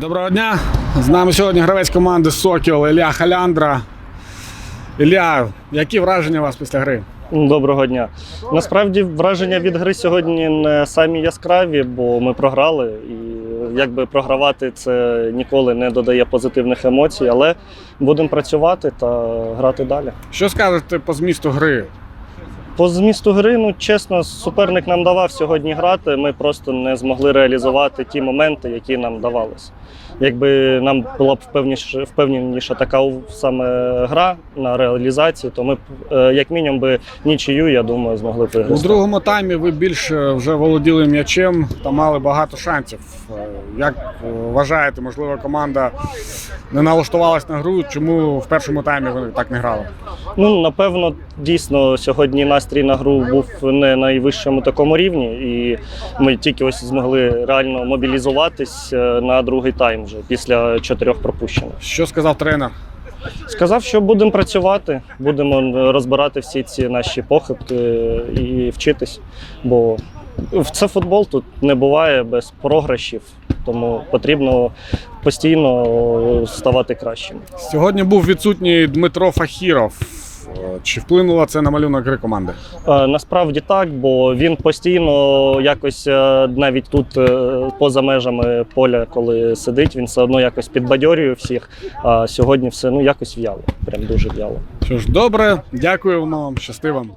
Доброго дня! З нами сьогодні гравець команди Сокіл Ілля Халяндра. Ілля, які враження у вас після гри? Доброго дня. Насправді враження від гри сьогодні не самі яскраві, бо ми програли. І якби програвати це ніколи не додає позитивних емоцій, але будемо працювати та грати далі. Що скажете по змісту гри? По змісту гри, ну чесно, суперник нам давав сьогодні грати. Ми просто не змогли реалізувати ті моменти, які нам давалися. Якби нам була б впевніше, впевненіша така саме гра на реалізації, то ми б е, як мінімум би нічию, я думаю, змогли б У другому таймі ви більше вже володіли м'ячем та мали багато шансів. Е, Як е, вважаєте, можливо, команда не налаштувалась на гру? Чому в першому таймі ви так не грали? Ну, напевно, дійсно сьогодні настрій на гру був не на найвищому такому рівні, і ми тільки ось змогли реально мобілізуватись е, на другий тайм вже після чотирьох пропущених. Що сказав тренер? Сказав, що будемо працювати, будемо розбирати всі ці наші похибки і вчитись. Бо це футбол, тут не буває без програшів, тому потрібно постійно ставати кращим. Сьогодні був відсутній Дмитро Фахіров. Е, Чи вплинуло це на малюнок гри команди? Е, Насправді так, бо він постійно якось е, навіть тут поза межами поля, коли сидить, він все одно якось підбадьорює всіх. А сьогодні все ну якось в'яло, прям дуже в'яло. Що ж, добре, дякуємо вам, щасти вам.